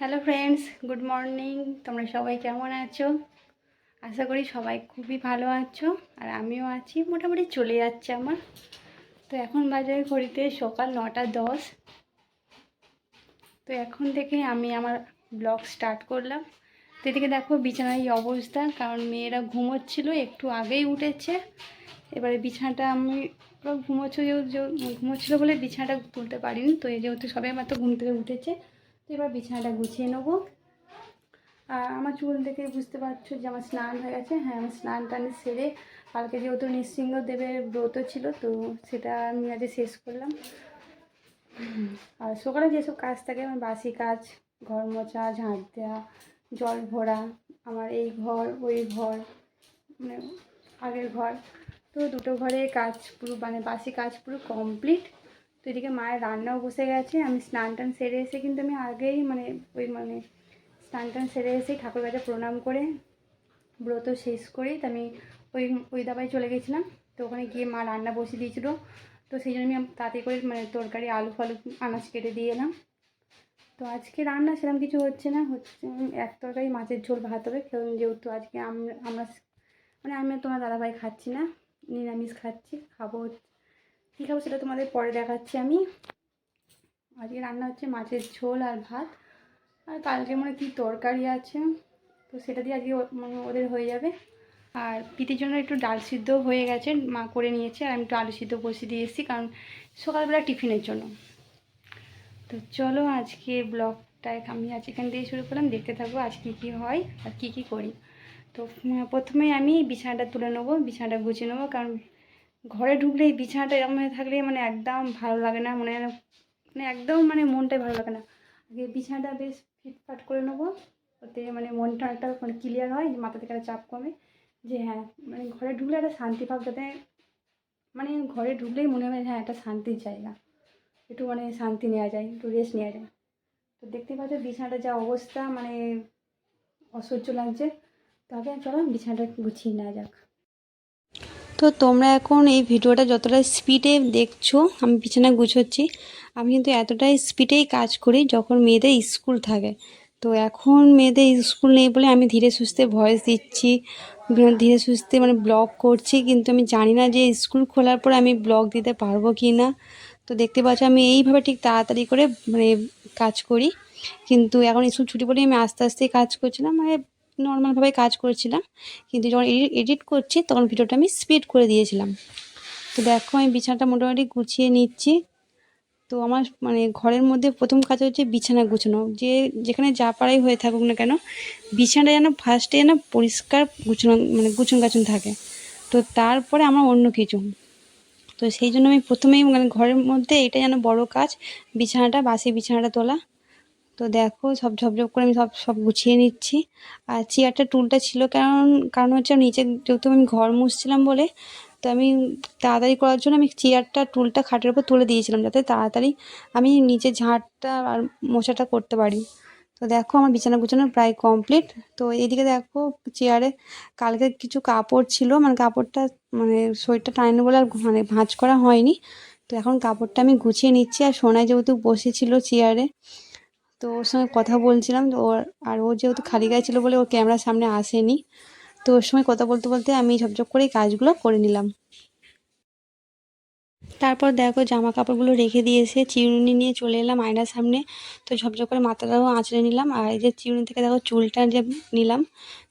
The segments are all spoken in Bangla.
হ্যালো ফ্রেন্ডস গুড মর্নিং তোমরা সবাই কেমন আছো? আশা করি সবাই খুবই ভালো আছো, আর আমিও আছি। মোটামুটি চলে যাচ্ছে আমার। তো এখন বাজারে ঘড়িতে সকাল নটা দশ। তো এখন থেকে আমি আমার ব্লগ স্টার্ট করলাম। তো এদিকে দেখো বিছানার এই অবস্থা, কারণ মেয়েরা ঘুমোচ্ছিল, একটু আগেই উঠেছে। এবারে বিছানাটা আমি ওরা ঘুমোচ্ছিল যেহেতু ঘুমোচ্ছিল বলে বিছানাটা তুলতে পারিনি। তো যেহেতু সবাই মাত্র ঘুম থেকে উঠেছে তো এবার বিছানাটা গুছিয়ে নেব। আর আমার চুল দেখে বুঝতে পারছ যে আমার স্নান হয়ে গেছে। হ্যাঁ আমার স্নান টান সেরে কালকে যেহেতু নৃসিংহ দেবের ব্রত ছিল, তো সেটা আমি আজ শেষ করলাম। আর সকালে যেসব কাজ থাকে, আমার বাসি কাজ, ঘর মোছা, ঝাঁট দেওয়া জল ভরা, আমার এই ঘর, ওই ঘর মানে আগের ঘর, তো দুটো ঘরে কাজ পুরো মানে বাসি কাজ পুরো কমপ্লিট তো এদিকে মায়ের রান্নাও বসে গেছে। আমি স্নান টান সেরে এসে কিন্তু আমি আগেই মানে ওই মানে স্নান টান সেরে এসে ঠাকুর কাছে প্রণাম করে ব্রত শেষ করেই তো আমি ওই ওই দাবায় চলে গেছিলাম। তো ওখানে গিয়ে মা রান্না বসিয়ে দিয়েছিলো। তো সেই জন্য আমি তাতে করে মানে তরকারি, আলু ফালু আনাজ কেটে দিয়ে এলাম। তো আজকে রান্না সেরকম কিছু হচ্ছে না। হচ্ছে এক তরকারি মাছের ঝোল, ভাত হবে। কারণ যেহেতু আজকে আমরা আমরা মানে আমি তোমার দাদাভাই খাচ্ছি না। নিরামিষ খাচ্ছি। খাব কী খাব সেটা তোমাদের পরে দেখাচ্ছি আমি। আজকে রান্না হচ্ছে মাছের ঝোল আর ভাত। আর কালকে মানে কী তরকারি আছে তো সেটা দিয়ে আজকে মানে ওদের হয়ে যাবে। আর পিতির জন্য একটু ডাল সিদ্ধ হয়ে গেছে মা করে নিয়েছে আর আমি একটু আলু সিদ্ধ বসিয়ে দিয়ে এসেছি কারণ সকালবেলা টিফিনের জন্য। তো চলো আজকে ব্লগটায় আমি আজ এখান থেকে শুরু করলাম দেখতে থাকব আজ কী কী হয় আর কী কী করি। তো উম, প্রথমেই আমি বিছানাটা তুলে নেব বিছানাটা গুছিয়ে নেব কারণ ঘরে ঢুকলে এই বিছানাটা এরকম হয়ে থাকলে মানে একদম ভালো লাগে না, মনে মানে একদম মানে মনটাই ভালো লাগে না। আগে বিছানাটা বেশ ফিটফাট করে নেব, ওতে মানে মনটা একটা মানে ক্লিয়ার হয়, যে মাথা থেকে একটা চাপ কমে। যে হ্যাঁ মানে ঘরে ঢুকলে একটা শান্তি ভাব যাতে মানে ঘরে ঢুকলেই মনে হয় হ্যাঁ একটা শান্তির জায়গা। একটু মানে শান্তি নেওয়া যায়, একটু রেস্ট নেওয়া যায়। তো দেখতে পাচ্ছ বিছানাটা যা অবস্থা মানে অসহ্য লাগছে। তবে চলো বিছানাটা গুছিয়ে নেওয়া যাক। তো তোমরা এখন এই ভিডিওটা যতটা স্পিডে দেখছ, আমি বিছানা গুছোচ্ছি। আমি কিন্তু এতটাই স্পিডেই কাজ করি যখন মেয়েদের স্কুল থাকে। তো এখন মেয়েদের স্কুল নেই বলে আমি ধীরে সুস্থে ভয়েস দিচ্ছি, ধীরে সুস্থে মানে ব্লগ করছি, কিন্তু আমি জানি না যে স্কুল খোলার পরে আমি ব্লগ দিতে পারব কি না তো দেখতে পাচ্ছ আমি এইভাবে ঠিক তাড়াতাড়ি করে মানে কাজ করি। কিন্তু এখন স্কুল ছুটি বলে আমি আস্তে আস্তে কাজ করছিলাম মানে নর্মালভাবে কাজ করছিলাম। কিন্তু যখন এডিট করছি, তখন ভিডিওটা আমি স্পিড করে দিয়েছিলাম। তো দেখো, আমি বিছানাটা মোটামুটি গুছিয়ে নিচ্ছি। তো আমার মানে ঘরের মধ্যে প্রথম কাজ হচ্ছে বিছানা গুছানো। যে, যেখানে যা পাড়াই হয়ে থাকুক না কেন, বিছানাটা যেন ফার্স্টে যেন পরিষ্কার গুছানো মানে গুছন গাছন থাকে। তো তারপরে আমার অন্য কিছু। তো সেই জন্য আমি প্রথমেই মানে ঘরের মধ্যে এটা যেন বড় কাজ, বিছানাটা, বাসি বিছানাটা তোলা। তো দেখো সব ঝপঝপ করে আমি সব সব গুছিয়ে নিচ্ছি। আর চেয়ারটা, টুলটা ছিল কারণ কারণ হচ্ছে নিচে যেহেতু আমি ঘর মুছছিলাম বলে, তো আমি তাড়াতাড়ি করার জন্য আমি চেয়ারটা, টুলটা খাটের উপর তুলে দিয়েছিলাম যাতে তাড়াতাড়ি আমি নিচে ঝাঁটটা আর মোছাটা করতে পারি। তো দেখো আমার বিছানা গুছানো প্রায় কমপ্লিট তো এদিকে দেখো চেয়ারে কালকে কিছু কাপড় ছিল মানে কাপড়টা মানে শরীরটা টাইনি বলে আর মানে ভাঁজ করা হয়নি। তো এখন কাপড়টা আমি গুছিয়ে নিচ্ছি আর সোনায় যেহেতু বসেছিল চেয়ারে তো ওর সঙ্গে কথা বলছিলাম তো ওর আর ও যেহেতু খালি গায়ে ছিল বলে ওর ক্যামেরার সামনে আসেনি তো ওর সঙ্গে কথা বলতে বলতে আমি ঝপঝপ করে কাজগুলো করে নিলাম। তারপর দেখো জামা কাপড়গুলো রেখে দিয়েছে চিরুনি নিয়ে চলে এলাম আয়নার সামনে তো ঝপঝপ করে মাথাটাও আঁচড়ে নিলাম আর এই যে চিরুনি থেকে দেখো চুলটা যে নিলাম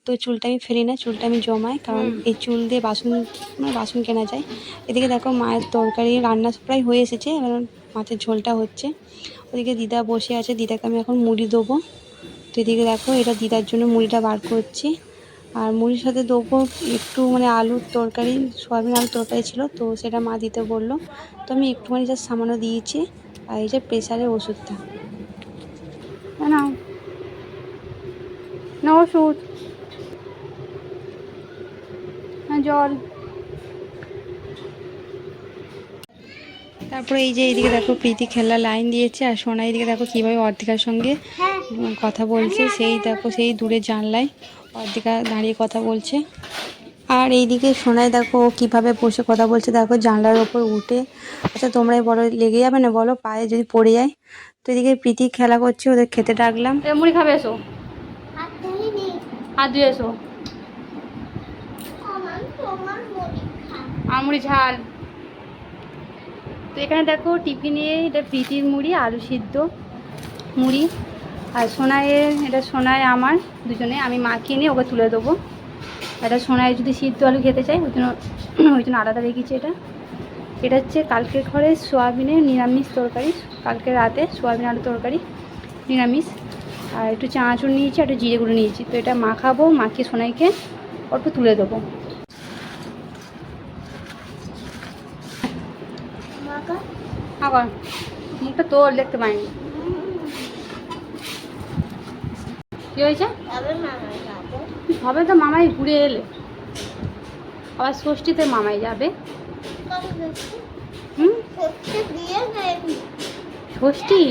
তো চুলটা আমি ফেলি না চুলটা আমি জমাই কারণ এই চুল দিয়ে বাসন মানে বাসন কেনা যায়। এদিকে দেখো মায়ের তরকারি রান্না প্রায় হয়ে এসেছে এবার মাছের ঝোলটা হচ্ছে। ওদিকে দিদা বসে আছে, দিদাকে আমি এখন মুড়ি দেবো। তো এদিকে দেখো, এটা দিদার জন্য মুড়িটা বার করছি। আর মুড়ির সাথে দেবো একটু মানে আলুর তরকারি, সয়াবিন আলুর তরকারি ছিল, তো সেটা মা দিতে বলল। তো আমি একটুখানি জাস্ট সামান্য দিয়েছি, আর এই যে প্রেশারের ওষুধটা। না। না, ওষুধ। হ্যাঁ জল। তারপরে এই যে এইদিকে দেখো প্রীতি খেলা লাইন দিয়েছে আর সোনা এইদিকে দেখো কীভাবে অর্ধিকার সঙ্গে কথা বলছে। সেই দেখো সেই দূরে জানলায় অর্ধিকা দাঁড়িয়ে কথা বলছে। আর এইদিকে সোনায় দেখো ও কীভাবে বসে কথা বলছে। দেখো জানলার ওপর উঠে আচ্ছা তোমরাই বলো লেগে যাবে না? বলো পায়ে যদি পড়ে যায়। তো এদিকে প্রীতি খেলা করছে ওদের খেতে ডাকলাম। মুড়ি খাবে এসো। হাত ধুয়ে এসো। আমুড়ি ঝাল। তো এখানে দেখো টিফিনে এটা প্রীতির মুড়ি, আলু সিদ্ধ মুড়ি। আর সোনাইয়ের, এটা সোনায় আমার, দুজনে। আমি মাখিয়ে নিয়ে ওকে তুলে দেবো। এটা সোনায় যদি সিদ্ধ আলু খেতে চাই ওই জন্য ওই জন্য আলাদা রেখেছি এটা। এটা হচ্ছে কালকের ঘরে সোয়াবিনের নিরামিষ তরকারি। কালকে রাতে সোয়াবিন আলু তরকারি, নিরামিষ। আর একটু চাঁচুর নিয়েছি একটু জিরে গুঁড়ো নিয়েছি। তো এটা মাখাবো মাখিয়ে সোনাইকে অল্প তুলে দেবো। আবার মুখটা তোর, দেখতে পাইনি। কি হয়েছে? হবে তো মামাই ঘুরে এলে। আবার ষষ্ঠীতে মামাই যাবে। হুম? ষষ্ঠী?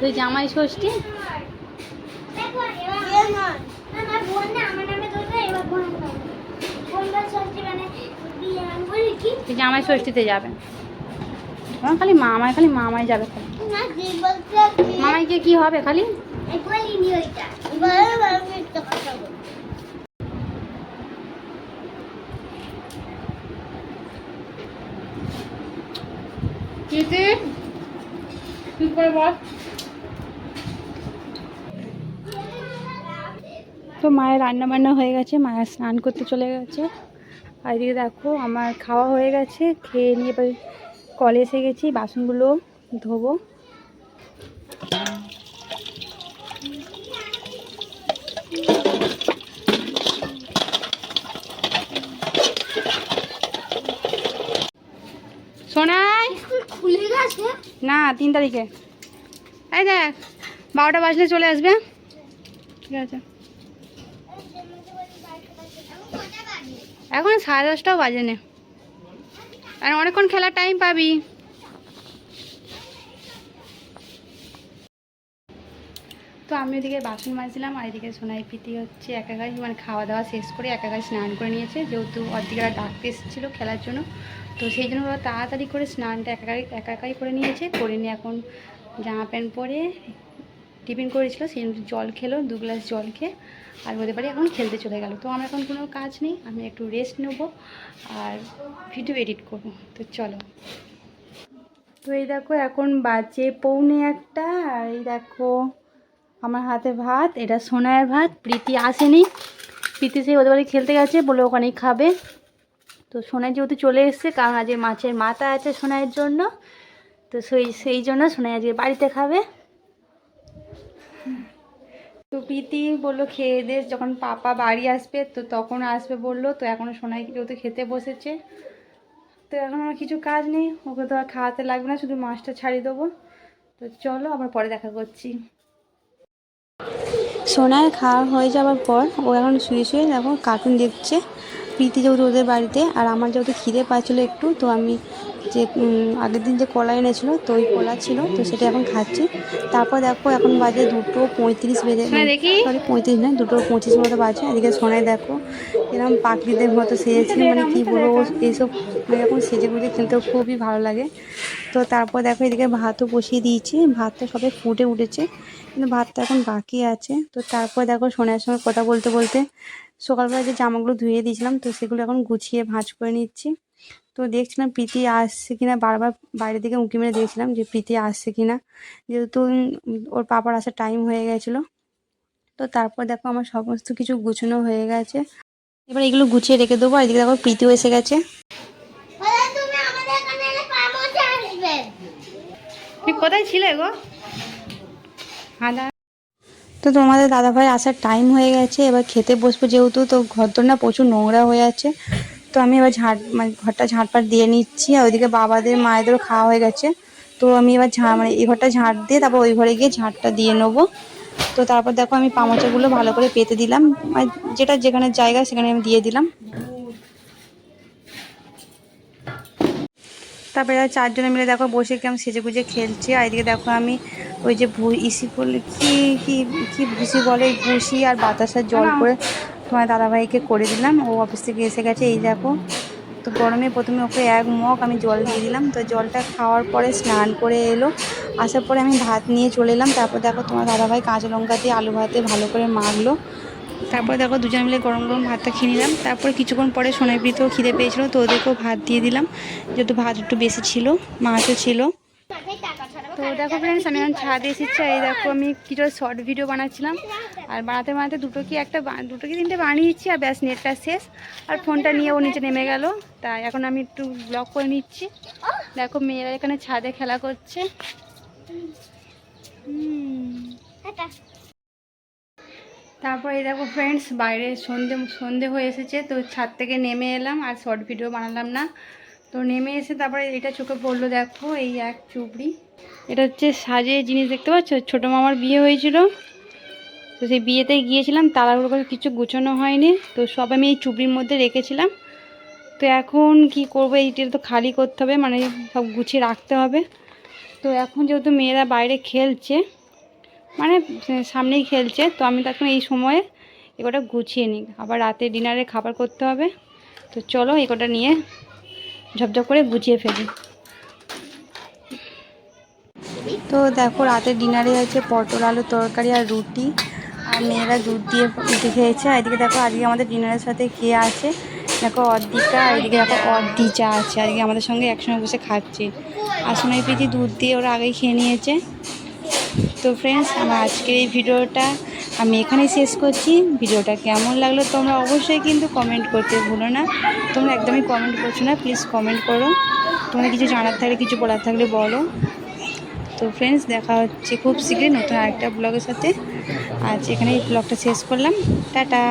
তুই জামাই ষষ্ঠী? জামাই ষষ্ঠীতে যাবে। আমার খালি মামাই খালি মামাই যাবে খালি। মামাই গিয়ে কি হবে খালি? কি করে বল তো মায়ের রান্না বান্না হয়ে গেছে মায়ের স্নান করতে চলে গেছে। আর এদিকে দেখো আমার খাওয়া হয়ে গেছে খেয়ে নিয়ে কলে এসে গেছি বাসনগুলো ধোবো। সোনাই? খুলে গেছে? না তিন তারিখে। এই দেখ বারোটা বাজলে চলে আসবে। ঠিক আছে। এখন সাড়ে দশটাও বাজে নে আর অনেকক্ষণ খেলার টাইম পাবি। তো আমি ওদিকে বাসন মাজছিলাম, আর এদিকে সোনাই প্রীতি হচ্ছে একা একাই মানে খাওয়া দাওয়া শেষ করে একা একাই স্নান করে নিয়েছে। যেহেতু অর্ধেকে ডাকতে এসেছিল খেলার জন্য, তো সেই জন্য ওরা তাড়াতাড়ি করে স্নানটা একা একাই একা একাই করে নিয়েছে। করে নিয়ে এখন জামা প্যান্ট পরে টিফিন করেছিল সেই জল খেলো, দু গ্লাস জল খেয়ে, আর ওদের বাড়ি এখন খেলতে চলে গেল। তো আমার এখন কোনো কাজ নেই, আমি একটু রেস্ট নেব, আর ভিডিও এডিট করব। তো চলো। তো এই দেখো, এখন বাজে পৌনে একটা, আর এই দেখো, আমার হাতে ভাত, এটা সোনার ভাত, প্রীতি আসেনি। প্রীতি সেই ওদের বাড়ি খেলতে গেছে, বলে ওখানেই খাবে। তো সোনাই যেহেতু চলে এসছে, কারণ আজকে মাছের মাথা আছে সোনাইয়ের জন্য, তো সেই সেই জন্য সোনাই আজকে বাড়িতে খাবে। তো প্রীতি বলল, খেয়ে দে। যখন পাপা বাড়ি আসবে, তো তখন আসবে বলল, তো এখনও সোনাই যেহেতু খেতে বসেছে, তো এখন আমার কিছু কাজ নেই, ওকে তো আর খাওয়াতে লাগবে না, শুধু মাছটা ছাড়িয়ে দেবো। তো চলো, আবার পরে দেখা করছি। সোনার খাওয়া হয়ে যাওয়ার পর, ও এখন শুয়ে শুয়ে দেখো কার্টুন দেখছে। প্রীতি যেহেতু ওদের বাড়িতে, আর আমার যেহেতু খিদে পাচ্ছিলো একটু, তো আমি যে আগের দিন যে কলা এনেছিলো তো ওই কলা ছিল তো সেটা এখন খাচ্ছি। তারপর দেখো এখন বাজে দুটো পঁয়ত্রিশ বেজে সরি পঁয়ত্রিশ নয় দুটো পঁচিশ মতো বাজে। এদিকে সোনায় দেখো এরকম পাখিদের মতো সেজেছি মানে কী বলব এইসব মানে এখন সেজে গুজে খেলতেও খুবই ভালো লাগে। তো তারপর দেখো এদিকে ভাতও বসিয়ে দিয়েছি। ভাতটা সবে ফুটে উঠেছে কিন্তু ভাতটা এখন বাকি আছে। তো তারপর দেখো সোনার সঙ্গে কথা বলতে বলতে সকালবেলা যে জামাগুলো ধুয়ে দিয়েছিলাম তো সেগুলো এখন গুছিয়ে ভাঁজ করে নিচ্ছি। তো দেখছিলাম প্রীতি আসছে কিনা বারবার বাইরে দিকে উঁকি মেরে দেখছিলাম যে প্রীতি আসছে কিনা। যেহেতু ওর পাপার আসার টাইম হয়ে গেছিল তো তারপর দেখো আমার সমস্ত কিছু গুছানো হয়ে গেছে। এবার এগুলো গুছিয়ে রেখে দেবো আর এদিকে দেখো প্রীতিও এসে গেছে। কোথায় ছিলে গো? তো তোমাদের দাদাভাই আসার টাইম হয়ে গেছে এবার খেতে বসবো যেহেতু তো ঘরদোর না প্রচুর নোংরা হয়ে আছে। তো আমি এবার ঝাঁট মানে ঘরটা ঝাঁটপাট দিয়ে নিচ্ছি আর ওইদিকে বাবাদের মায়েদেরও খাওয়া হয়ে গেছে। তো আমি এবার ঝাঁ মানে এই ঘরটা ঝাঁট দিয়ে তারপর ওই ঘরে গিয়ে ঝাঁটটা দিয়ে নেব। তো তারপর দেখো আমি পামোচাগুলো ভালো করে পেতে দিলাম। মানে যেটা যেখানে জায়গা সেখানে আমি দিয়ে দিলাম। তারপরে চারজনে মিলে দেখো বসে কেমন সেজে গুজে খেলছে। আর এদিকে দেখো আমি ওই যে ভু ইসি করলে কি কি কি ভুসি বলে ভুসি আর বাতাসার জল করে তোমার দাদাভাইকে করে দিলাম। ও অফিস থেকে এসে গেছে, এই দেখো। তো গরমে প্রথমে ওকে এক মগ আমি জল দিয়ে দিলাম। তো জলটা খাওয়ার পরে স্নান করে এলো। আসার পরে আমি ভাত নিয়ে চলে এলাম। তারপর দেখো তোমার দাদাভাই কাঁচা লঙ্কা দিয়ে আলু ভাতে ভালো করে মাখলো। তারপরে দেখো দুজন মিলে গরম গরম ভাতটা খেয়ে নিলাম। তারপরে কিছুক্ষণ পরে সোনাইপ্রীতেও খিদে পেয়েছিলো, তো ওদেরকেও ভাত দিয়ে দিলাম। যেহেতু ভাত একটু বেশি ছিল, মাছও ছিল। তো দেখো ফ্রেন্ডস আমি এখন ছাদে এসেছি এই দেখো আমি কিছুটা শর্ট ভিডিও বানাচ্ছিলাম। আর বানাতে বানাতে দুটো কি একটা দুটো কি তিনটে বানিয়েছি, আর ব্যাস নেটটা শেষ। আর ফোনটা নিয়ে ও নিচে নেমে গেল। তাই এখন আমি একটু ব্লগ করে নিচ্ছি। দেখো মেয়েরা এখানে ছাদে খেলা করছে। তারপর এই দেখো ফ্রেন্ডস বাইরে সন্ধে সন্ধে হয়ে এসেছে, তো ছাদ থেকে নেমে এলাম, আর শর্ট ভিডিও বানালাম না। তো নেমে এসে তারপরে এটা চোখে পড়ল, দেখো এই এক চুবড়ি। এটা হচ্ছে সাজে জিনিস দেখতে পাচ্ছ? ছোটো মামার বিয়ে হয়েছিল। তো সেই বিয়েতে গিয়েছিলাম, তাড়াহুড়ো করে কিছু গুছানো হয়নি। তো সব আমি এই চুবড়ির মধ্যে রেখেছিলাম। তো এখন কি করব? এইটা তো খালি করতে হবে মানে সব গুছিয়ে রাখতে হবে। তো এখন যেহেতু মেয়েরা বাইরে খেলছে মানে সামনেই খেলছে, তো আমি তখন এই সময়ে এগুলোটা গুছিয়ে নিই। আবার রাতে ডিনারে খাবার করতে হবে। তো চলো এগুলোটা নিয়ে ঝপঝপ করে গুছিয়ে ফেলি। তো দেখো রাতে ডিনারে হয়েছে পটল, আলু তরকারি আর রুটি। আর মেয়েরা দুধ দিয়ে রুটি খেয়েছে। এদিকে দেখো আজকে আমাদের ডিনারের সাথে কে আছে? দেখো অর্ধিকা আর এদিকে দেখো অর্দিচা আছে। আজকে আমাদের সঙ্গে একসঙ্গে বসে খাচ্ছে। আর সোনাই প্রীতি দুধ দিয়ে ওরা আগেই খেয়ে নিয়েছে। তো ফ্রেন্ডস আমার আজকের এই ভিডিওটা আমি এখানেই শেষ করছি। ভিডিওটা কেমন লাগল তোমরা অবশ্যই কিন্তু কমেন্ট করতে ভুলো না। তোমরা একদমই কমেন্ট করছ না প্লিজ কমেন্ট করো। তোমরা কিছু জানার থাকলে, কিছু বলার থাকলে বলো। তো ফ্রেন্ডস দেখা হচ্ছে খুব শীঘ্রই নতুন আরেকটা ব্লগের সাথে। আজ এখানে এই ব্লগটা শেষ করলাম। টাটা!